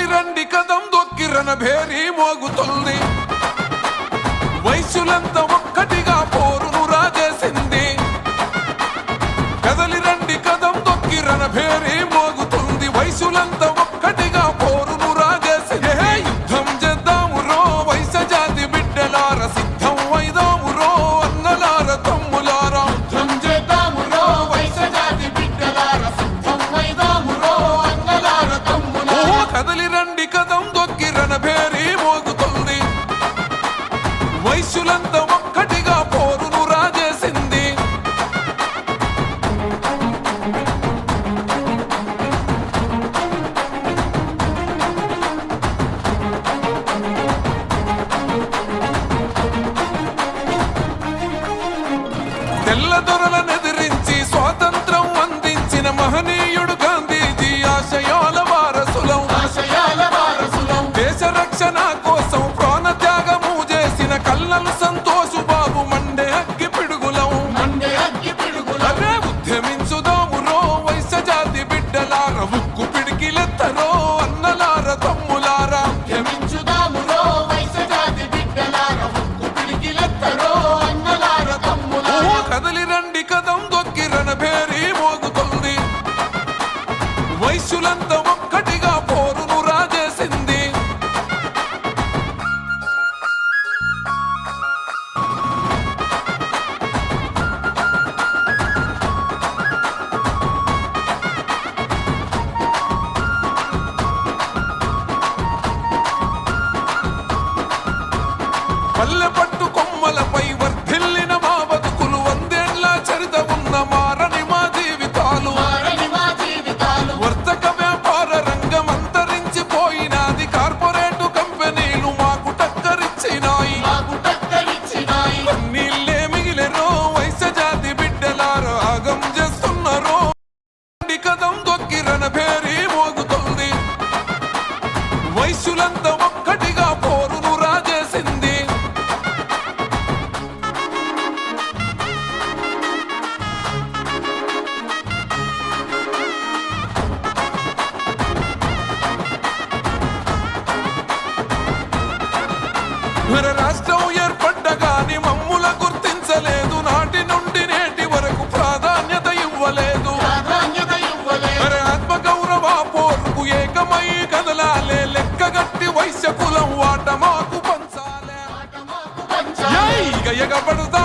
గాలి రండి కదం దొక్కిరన భేరీ మోగుతుంది. వయసులంతా ఒక్కటిగా తెల్లదొరల వయసులంత మరి రాష్ట్రం ఏర్పడ్డగాని మమ్ముల గుర్తించలేదు. నాటి నుండి నేటి వరకు ప్రాధాన్యత ఇవ్వలేదు. మన ఆత్మ గౌరవ పోరుకు ఏకమై కదలాలే. లెక్కగట్టి వైశ్య కులం వాట మాకు పంచాలే. ఎగబడుతా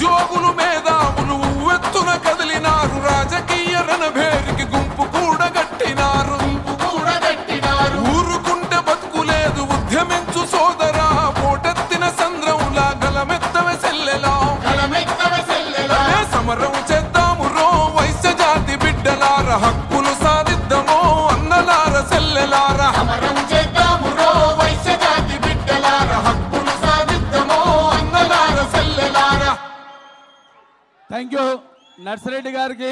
జోగులు మీద ఎత్తున కదిలినారు రాజకీయ రణభే థ్యాంక్ యూ నర్సిరెడ్డి గారికి.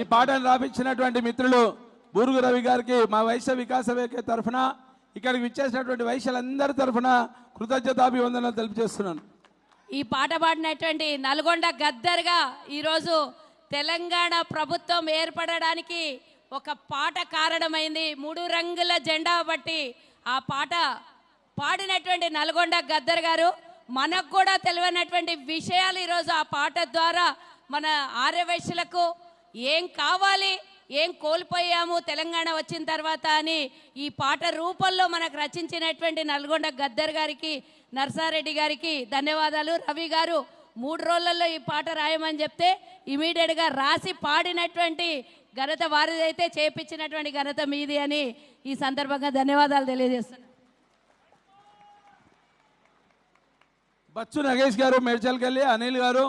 ఈ పాటను రాపించినటువంటి మిత్రులు బూరుగు రవి గారికి మా వైశ్య వికాస వేక తరఫున ఇక్కడికి విచ్చేసినటువంటి వైశ్యులందరి తరఫున కృతజ్ఞతాభివందనలు తెలియజేస్తున్నాను. ఈ పాట పాడినటువంటి నల్గొండ గద్దర్గా ఈరోజు తెలంగాణ ప్రభుత్వం ఏర్పడడానికి ఒక పాట కారణమైంది. మూడు రంగుల జెండా బట్టి ఆ పాట పాడినటువంటి నల్గొండ గద్దర్ గారు మనకు కూడా తెలియనటువంటి విషయాలు ఈరోజు ఆ పాట ద్వారా మన ఆర్యవైశ్యులకు ఏం కావాలి ఏం కోల్పోయాము తెలంగాణ వచ్చిన తర్వాత అని ఈ పాట రూపంలో మనకు రచించినటువంటి నల్గొండ గద్దర్ గారికి నర్సారెడ్డి గారికి ధన్యవాదాలు. రవి గారు మూడు రోజులలో ఈ పాట రాయమని చెప్తే ఇమీడియట్గా రాసి పాడినటువంటి ఘనత వారిదైతే చేపించినటువంటి ఘనత మీది అని ఈ సందర్భంగా ధన్యవాదాలు తెలియజేస్తున్నాను. బచ్చు నగేష్ గారు మేడ్చల్కెళ్ళి అనిల్ గారు